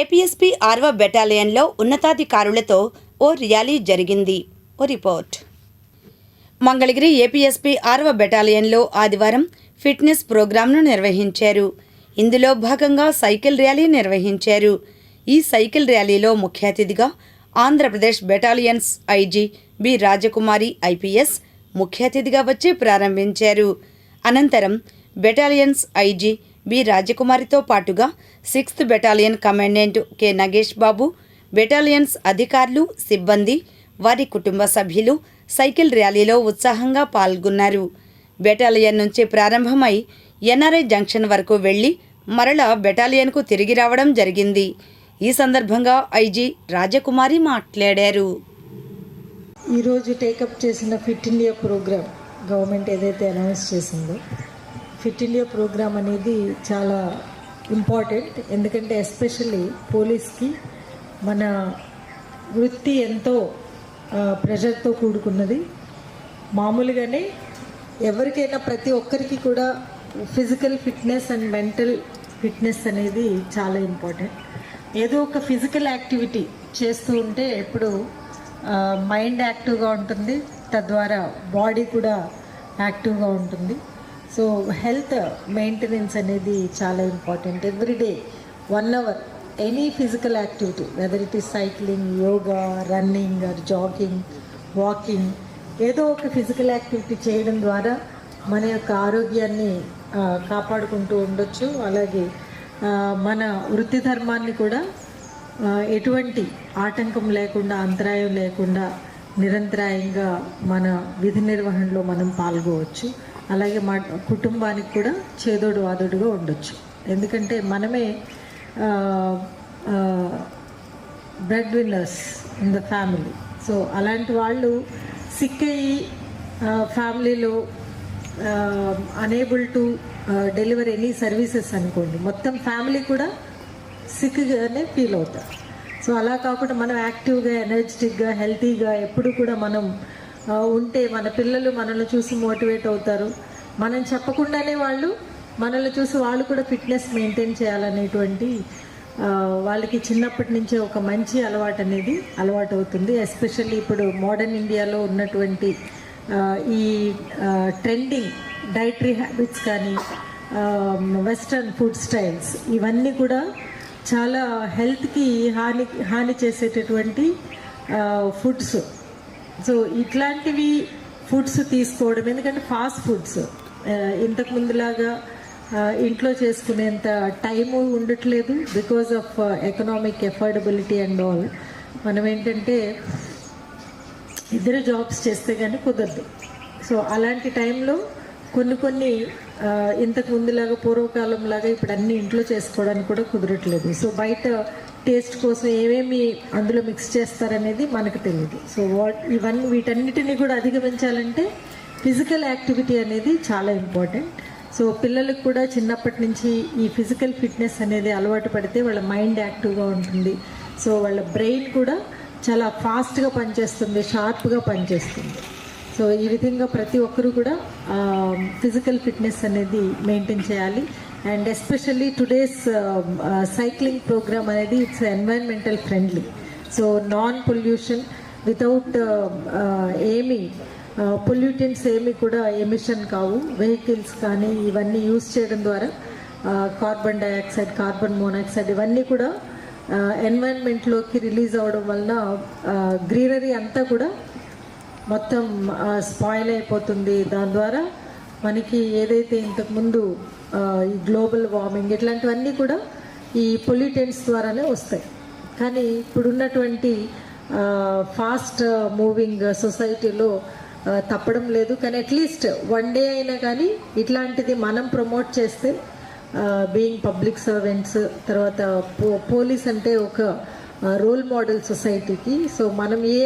APSP ఆర్వ బెటాలియన్లో ఉన్నతాధికారులతో ఓ ర్యాలీ జరిగింది. ఓ రిపోర్ట్. మంగళగిరి ఏపీఎస్పీ ఆరవ బెటాలియన్లో ఆదివారం ఫిట్నెస్ ప్రోగ్రాంను నిర్వహించారు. ఇందులో భాగంగా సైకిల్ ర్యాలీ నిర్వహించారు. ఈ సైకిల్ ర్యాలీలో ముఖ్య అతిథిగా Andhra Pradesh battalions IG B Rajakumari IPS ముఖ్య అతిథిగా వచ్చి ప్రారంభించారు. అనంతరం బెటాలియన్స్ ఐజీ బి. రాజకుమారితో పాటుగా sixth battalion commandant K. Nagesh Babu battalions అధికారులు సిబ్బంది వారి కుటుంబ సభ్యులు సైకిల్ ర్యాలీలో ఉత్సాహంగా పాల్గొన్నారు. బెటాలియన్ నుంచి ప్రారంభమై ఎన్ఆర్ఐ జంక్షన్ వరకు వెళ్ళి మరలా బెటాలియన్కు తిరిగి రావడం జరిగింది. ఈ సందర్భంగా ఐజీ రాజకుమారి మాట్లాడారు. ఈరోజు టేకప్ చేసిన ఫిట్ ఇండియా ప్రోగ్రామ్ గవర్నమెంట్ ఏదైతే అనౌన్స్ చేసిందో ఫిట్ ఇండియా ప్రోగ్రామ్ అనేది చాలా ఇంపార్టెంట్. ఎందుకంటే ఎస్పెషల్లీ పోలీస్కి మన వృత్తి ఎంతో ప్రెషర్తో కూడుకున్నది. మామూలుగానే ఎవరికైనా ప్రతి ఒక్కరికి కూడా physical fitness and mental fitness అనేది చాలా ఇంపార్టెంట్. ఏదో ఒక ఫిజికల్ యాక్టివిటీ చేస్తూ ఉంటే ఎప్పుడు మైండ్ యాక్టివ్గా ఉంటుంది. తద్వారా బాడీ కూడా యాక్టివ్గా ఉంటుంది. సో హెల్త్ మెయింటెనెన్స్ అనేది చాలా important everyday one hour any physical activity whether it is cycling yoga running or jogging walking ఏదో ఒక ఫిజికల్ యాక్టివిటీ చేయడం ద్వారా మన యొక్క ఆరోగ్యాన్ని కాపాడుకుంటూ ఉండొచ్చు. అలాగే మన వృత్తి ధర్మాన్ని కూడా ఎటువంటి ఆటంకం లేకుండా అంతరాయం లేకుండా నిరంతరాయంగా మన విధి నిర్వహణలో మనం పాల్గొవచ్చు. అలాగే మా కుటుంబానికి కూడా చేదోడు వాదోడుగా ఉండొచ్చు. ఎందుకంటే మనమే bread winners in the family so అలాంటి వాళ్ళు సిక్ అయ్యి ఫ్యామిలీలో unable to deliver any services అనుకోండి మొత్తం ఫ్యామిలీ కూడా సిక్గానే ఫీల్ అవుతారు. సో అలా కాకుండా మనం యాక్టివ్గా ఎనర్జెటిక్గా హెల్తీగా ఎప్పుడు కూడా మనం ఉంటే మన పిల్లలు మనల్ని చూసి మోటివేట్ అవుతారు. మనం చెప్పకుండానే వాళ్ళు మనల్ని చూసి వాళ్ళు కూడా ఫిట్నెస్ మెయింటైన్ చేయాలనేటువంటి వాళ్ళకి చిన్నప్పటి నుంచే ఒక మంచి అలవాటు అనేది అలవాటు అవుతుంది ఎస్పెషల్లీ ఇప్పుడు మోడర్న్ ఇండియాలో ఉన్నటువంటి ఈ ట్రెండింగ్ డైటరీ హ్యాబిట్స్ కానీ వెస్ట్రన్ ఫుడ్ స్టైల్స్ ఇవన్నీ కూడా చాలా హెల్త్కి హాని హాని చేసేటటువంటి ఫుడ్స్. సో ఇట్లాంటివి ఫుడ్స్ తీసుకోవడం ఎందుకంటే ఫాస్ట్ ఫుడ్స్ ఇంతకు ముందులాగా ఇంట్లో చేసుకునేంత టైము ఉండట్లేదు because of economic affordability and all. మనం ఏంటంటే ఇద్దరు జాబ్స్ చేస్తే కానీ కుదరదు. సో అలాంటి టైంలో కొన్ని కొన్ని ఇంతకు ముందులాగా పూర్వకాలం లాగా ఇప్పుడు అన్ని ఇంట్లో చేసుకోవడానికి కూడా కుదరట్లేదు. సో బయట టేస్ట్ కోసం ఏమేమి అందులో మిక్స్ చేస్తారనేది మనకు తెలియదు సో వాట్ ఇవన్నీ వీటన్నిటిని కూడా అధిగమించాలంటే ఫిజికల్ యాక్టివిటీ అనేది చాలా ఇంపార్టెంట్ సో పిల్లలకు కూడా చిన్నప్పటి నుంచి ఈ ఫిజికల్ ఫిట్నెస్ అనేది అలవాటు పడితే వాళ్ళ మైండ్ యాక్టివ్గా ఉంటుంది. సో వాళ్ళ బ్రెయిన్ కూడా చాలా ఫాస్ట్గా పనిచేస్తుంది షార్ప్గా పనిచేస్తుంది. సో ఈ విధంగా ప్రతి ఒక్కరూ కూడా ఫిజికల్ ఫిట్నెస్ అనేది మెయింటైన్ చేయాలి. And especially today's cycling program అనేది it's environmental friendly so non pollution without ఏమి పొల్యూటెంట్స్ ఏమి కూడా ఎమిషన్ కావు. వెహికల్స్ కానీ ఇవన్నీ యూస్ చేయడం ద్వారా కార్బన్ డైఆక్సైడ్ కార్బన్ మోనాక్సైడ్ ఇవన్నీ కూడా ఎన్వైరన్మెంట్లోకి రిలీజ్ అవ్వడం వలన uh, గ్రీనరీ అంతా కూడా మొత్తం uh, స్పాయిల్ అయిపోతుంది. దాని ద్వారా మనకి ఏదైతే ఇంతకుముందు ఈ గ్లోబల్ వార్మింగ్ ఇట్లాంటివన్నీ కూడా ఈ పొల్యూటెంట్స్ ద్వారానే వస్తాయి. కానీ ఇప్పుడున్నటువంటి ఫాస్ట్ మూవింగ్ సొసైటీలో తప్పడం లేదు. కానీ అట్లీస్ట్ వన్ డే అయినా కానీ ఇట్లాంటిది మనం ప్రమోట్ చేస్తే బీయింగ్ పబ్లిక్ సర్వెంట్స్ తర్వాత పో పోలీస్ అంటే ఒక రోల్ మోడల్ సొసైటీకి సో మనం ఏ